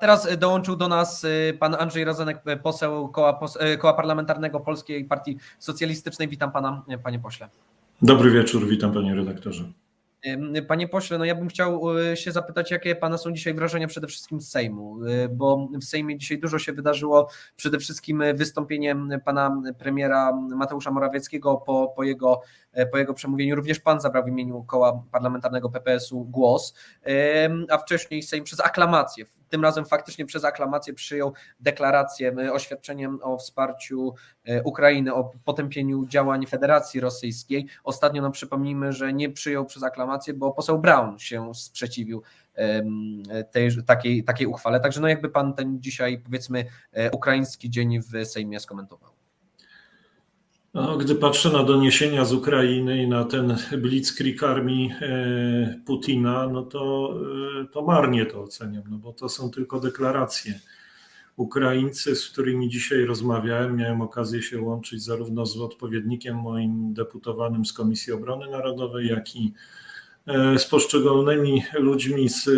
Teraz e, dołączył do nas e, pan Andrzej Rozenek, e, poseł koła, koła Parlamentarnego Polskiej Partii Socjalistycznej. Witam pana, panie pośle. Dobry wieczór, witam panie redaktorze. Panie pośle, no ja bym chciał się zapytać, jakie pana są dzisiaj wrażenia przede wszystkim z Sejmu, bo w Sejmie dzisiaj dużo się wydarzyło, przede wszystkim wystąpieniem pana premiera Mateusza Morawieckiego po, po, jego, po jego przemówieniu. Również pan zabrał w imieniu koła parlamentarnego PPS-u głos, a wcześniej Sejm przez aklamację, tym razem faktycznie przez aklamację przyjął deklarację, y, oświadczeniem o wsparciu e, Ukrainy, o potępieniu działań Federacji Rosyjskiej. Ostatnio no, przypomnijmy, że nie przyjął przez aklamację, bo poseł Brown się sprzeciwił tej, takiej, takiej uchwale. Także no jakby pan ten dzisiaj powiedzmy e, ukraiński dzień w Sejmie skomentował. No, gdy patrzę na doniesienia z Ukrainy i na ten blitzkrieg armii e, Putina, no to, e, to marnie to oceniam, no bo to są tylko deklaracje. Ukraińcy, z którymi dzisiaj rozmawiałem, miałem okazję się łączyć zarówno z odpowiednikiem moim deputowanym z Komisji Obrony Narodowej, jak i e, z poszczególnymi ludźmi z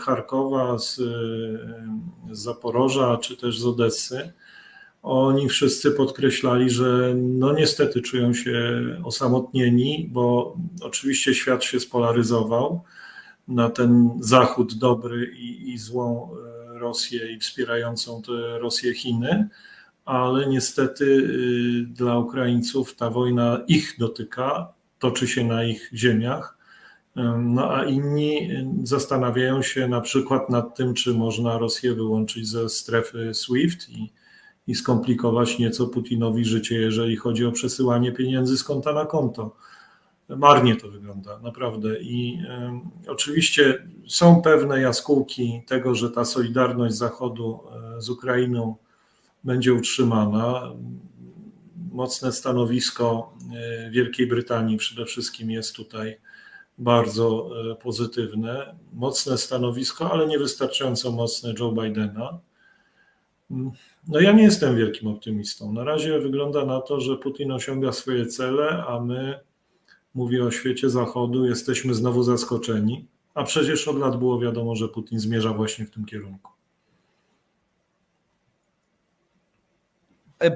Charkowa, z Zaporoża czy też z Odessy. Oni wszyscy podkreślali, że no niestety czują się osamotnieni, bo oczywiście świat się spolaryzował na ten zachód dobry i, i złą e, Rosję i wspierającą tę Rosję Chiny, ale niestety y, dla Ukraińców ta wojna ich dotyka, toczy się na ich ziemiach. Ym, No a inni y, zastanawiają się na przykład nad tym, czy można Rosję wyłączyć ze strefy SWIFT i, i skomplikować nieco Putinowi życie, jeżeli chodzi o przesyłanie pieniędzy z konta na konto. Marnie to wygląda, naprawdę. I oczywiście są pewne jaskółki tego, że ta solidarność Zachodu y, z Ukrainą będzie utrzymana. Mocne stanowisko y, Wielkiej Brytanii przede wszystkim jest tutaj bardzo y, pozytywne. Mocne stanowisko, ale niewystarczająco mocne Joe Bidena. No ja nie jestem wielkim optymistą. Na razie wygląda na to, że Putin osiąga swoje cele, a my, mówię o świecie zachodu, jesteśmy znowu zaskoczeni. A przecież od lat było wiadomo, że Putin zmierza właśnie w tym kierunku.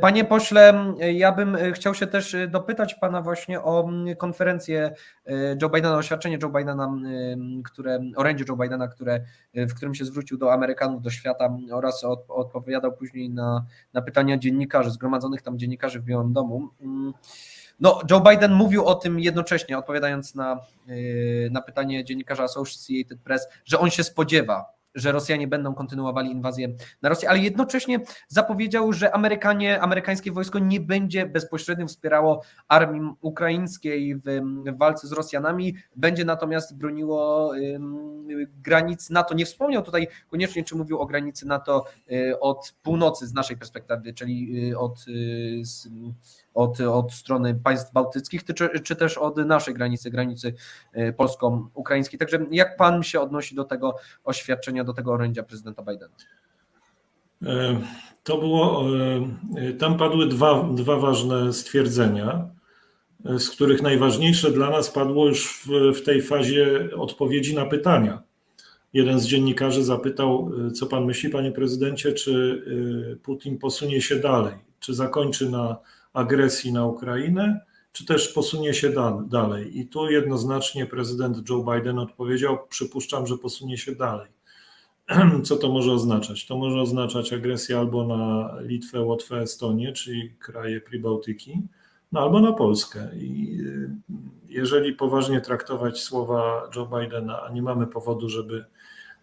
Panie pośle, ja bym e, chciał się też e, dopytać pana właśnie o konferencję e, Joe Bidena, oświadczenie Joe Bidena, które, orędzie Joe Bidena, które, e, w którym się zwrócił do Amerykanów, do świata oraz od, odpowiadał później na, na pytania dziennikarzy, zgromadzonych tam dziennikarzy w Białym Domu. No, Joe Biden mówił o tym jednocześnie, odpowiadając na, e, na pytanie dziennikarza Associated Press, że on się spodziewa, że Rosjanie będą kontynuowali inwazję na Rosję, ale jednocześnie zapowiedział, że Amerykanie, amerykańskie wojsko nie będzie bezpośrednio wspierało armii ukraińskiej w, w walce z Rosjanami, będzie natomiast broniło granic NATO. Nie wspomniał tutaj koniecznie, czy mówił o granicy NATO y, od północy z naszej perspektywy, czyli y, od, y, z, od, od strony państw bałtyckich, czy, czy też od naszej granicy, granicy y, polsko-ukraińskiej. Także jak pan się odnosi do tego oświadczenia, do tego orędzia prezydenta Bidena? E, To było, e, tam padły dwa, dwa ważne stwierdzenia, e, z których najważniejsze dla nas padło już w, w tej fazie odpowiedzi na pytania. Jeden z dziennikarzy zapytał, e, co pan myśli, panie prezydencie, czy e, Putin posunie się dalej, czy zakończy na agresji na Ukrainę, czy też posunie się da, dalej. I tu jednoznacznie prezydent Joe Biden odpowiedział, przypuszczam, że posunie się dalej. Co to może oznaczać? To może oznaczać agresję albo na Litwę, Łotwę, Estonię, czyli kraje Pribałtyki, no albo na Polskę. I y, jeżeli poważnie traktować słowa Joe Bidena, a nie mamy powodu, żeby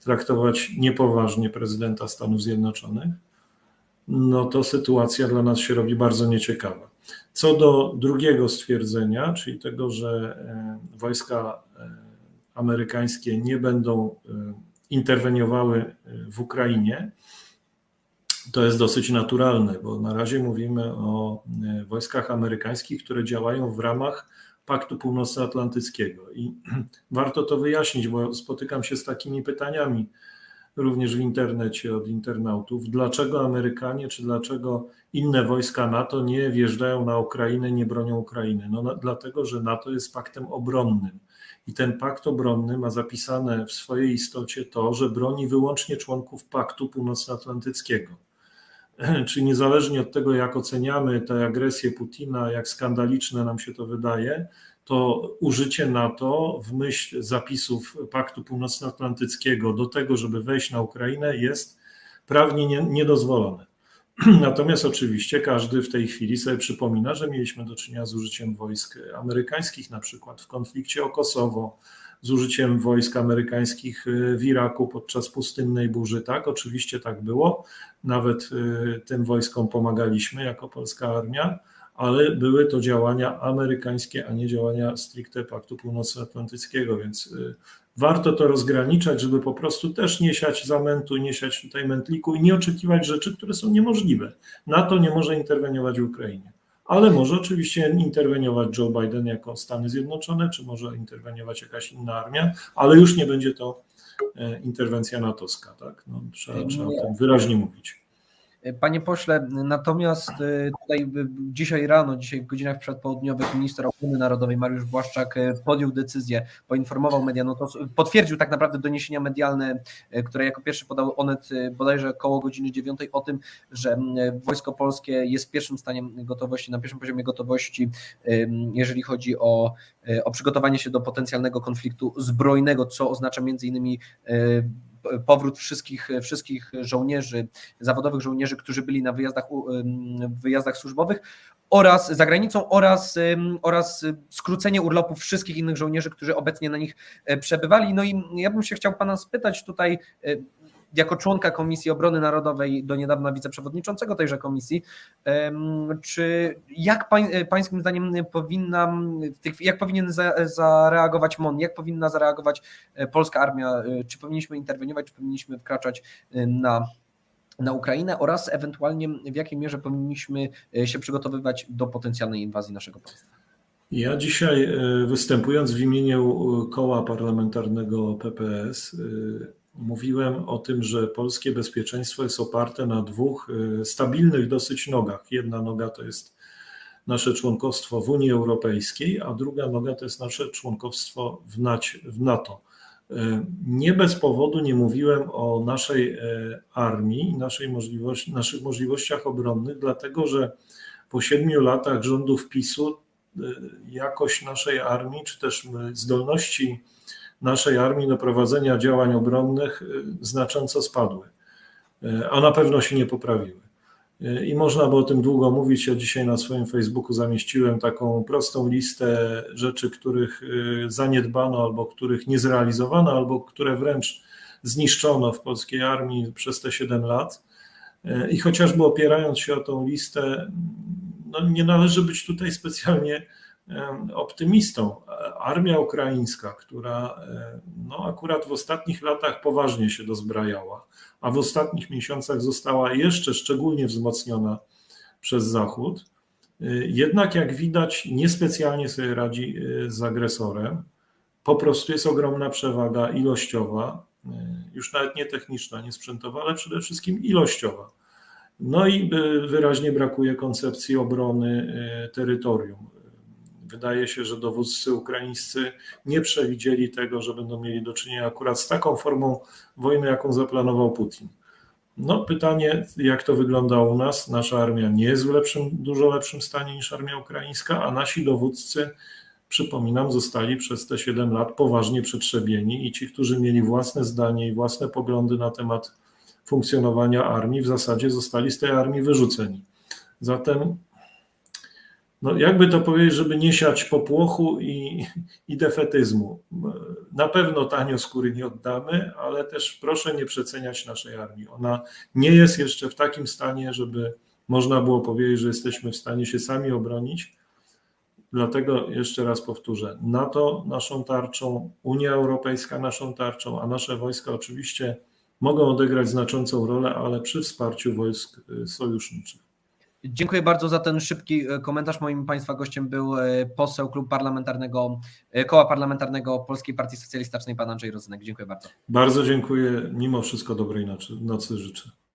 traktować niepoważnie prezydenta Stanów Zjednoczonych, no to sytuacja dla nas się robi bardzo nieciekawa. Co do drugiego stwierdzenia, czyli tego, że e, wojska e, amerykańskie nie będą e, interweniowały w Ukrainie, to jest dosyć naturalne, bo na razie mówimy o wojskach amerykańskich, które działają w ramach Paktu Północnoatlantyckiego. I warto to wyjaśnić, bo spotykam się z takimi pytaniami również w internecie od internautów, dlaczego Amerykanie czy dlaczego inne wojska NATO nie wjeżdżają na Ukrainę, nie bronią Ukrainy. No, na, dlatego, że NATO jest paktem obronnym I ten pakt obronny ma zapisane w swojej istocie to, że broni wyłącznie członków Paktu Północnoatlantyckiego. Czyli niezależnie od tego, jak oceniamy tę agresję Putina, jak skandaliczne nam się to wydaje, to użycie NATO w myśl zapisów Paktu Północnoatlantyckiego do tego, żeby wejść na Ukrainę, jest prawnie nie, niedozwolone. Natomiast oczywiście każdy w tej chwili sobie przypomina, że mieliśmy do czynienia z użyciem wojsk amerykańskich, na przykład w konflikcie o Kosowo, z użyciem wojsk amerykańskich w Iraku podczas pustynnej burzy. Tak, oczywiście tak było. Nawet y, tym wojskom pomagaliśmy jako polska armia, ale były to działania amerykańskie, a nie działania stricte Paktu Północnoatlantyckiego, więc y, warto to rozgraniczać, żeby po prostu też nie siać zamętu, nie siać tutaj mętliku i nie oczekiwać rzeczy, które są niemożliwe. NATO nie może interweniować w Ukrainie, ale może oczywiście interweniować Joe Biden jako Stany Zjednoczone, czy może interweniować jakaś inna armia, ale już nie będzie to e, interwencja natowska. Tak? No, trzeba, trzeba o tym wyraźnie mówić. Panie pośle, natomiast y, tutaj y, dzisiaj rano, dzisiaj w godzinach przedpołudniowych minister obrony narodowej Mariusz Błaszczak y, podjął decyzję, poinformował media, no to potwierdził tak naprawdę doniesienia medialne, które jako pierwszy podał Onet bodajże około godziny dziewiątej o tym, że Wojsko Polskie jest w pierwszym stanie gotowości, na pierwszym poziomie gotowości, jeżeli chodzi o, o przygotowanie się do potencjalnego konfliktu zbrojnego, co oznacza między innymi powrót wszystkich, wszystkich żołnierzy, zawodowych żołnierzy, którzy byli na wyjazdach, wyjazdach służbowych oraz za granicą oraz, oraz skrócenie urlopów wszystkich innych żołnierzy, którzy obecnie na nich przebywali. No i ja bym się chciał Pana spytać tutaj, jako członka Komisji Obrony Narodowej, do niedawna wiceprzewodniczącego tejże komisji, czy jak pań, pańskim zdaniem powinna, jak powinien zareagować MON, jak powinna zareagować polska armia, czy powinniśmy interweniować, czy powinniśmy wkraczać na na Ukrainę oraz ewentualnie w jakiej mierze powinniśmy się przygotowywać do potencjalnej inwazji naszego państwa. Ja dzisiaj występując w imieniu koła parlamentarnego PPS mówiłem o tym, że polskie bezpieczeństwo jest oparte na dwóch stabilnych dosyć nogach. Jedna noga to jest nasze członkostwo w Unii Europejskiej, a druga noga to jest nasze członkostwo w, NATO. NATO. Nie bez powodu nie mówiłem o naszej armii i naszej możliwości, naszych możliwościach obronnych, dlatego że po siedmiu latach rządów PiSu jakość naszej armii, czy też zdolności naszej armii do prowadzenia działań obronnych znacząco spadły, a na pewno się nie poprawiły. I można by o tym długo mówić. Ja dzisiaj na swoim Facebooku zamieściłem taką prostą listę rzeczy, których zaniedbano, albo których nie zrealizowano, albo które wręcz zniszczono w polskiej armii przez te 7 lat. I chociażby opierając się o tą listę, no nie należy być tutaj specjalnie optymistą. Armia ukraińska, która no akurat w ostatnich latach poważnie się dozbrajała, a w ostatnich miesiącach została jeszcze szczególnie wzmocniona przez Zachód, jednak jak widać niespecjalnie sobie radzi z agresorem. Po prostu jest ogromna przewaga ilościowa, już nawet nie techniczna, nie sprzętowa, ale przede wszystkim ilościowa. No i wyraźnie brakuje koncepcji obrony terytorium. Wydaje się, że dowódcy ukraińscy nie przewidzieli tego, że będą mieli do czynienia akurat z taką formą wojny, jaką zaplanował Putin. No pytanie, jak to wygląda u nas? Nasza armia nie jest w lepszym, dużo lepszym stanie niż armia ukraińska, a nasi dowódcy, przypominam, zostali przez te 7 lat poważnie przetrzebieni i ci, którzy mieli własne zdanie i własne poglądy na temat funkcjonowania armii, w zasadzie zostali z tej armii wyrzuceni. Zatem no jakby to powiedzieć, żeby nie siać popłochu i, i defetyzmu. Na pewno tanio skóry nie oddamy, ale też proszę nie przeceniać naszej armii. Ona nie jest jeszcze w takim stanie, żeby można było powiedzieć, że jesteśmy w stanie się sami obronić. Dlatego jeszcze raz powtórzę: NATO naszą tarczą, Unia Europejska naszą tarczą, a nasze wojska oczywiście mogą odegrać znaczącą rolę, ale przy wsparciu wojsk sojuszniczych. Dziękuję bardzo za ten szybki komentarz. Moim Państwa gościem był poseł Klub Parlamentarnego, Koła Parlamentarnego Polskiej Partii Socjalistycznej, pan Andrzej Rozynek. Dziękuję bardzo. Bardzo dziękuję. Mimo wszystko dobrej nocy, nocy życzę.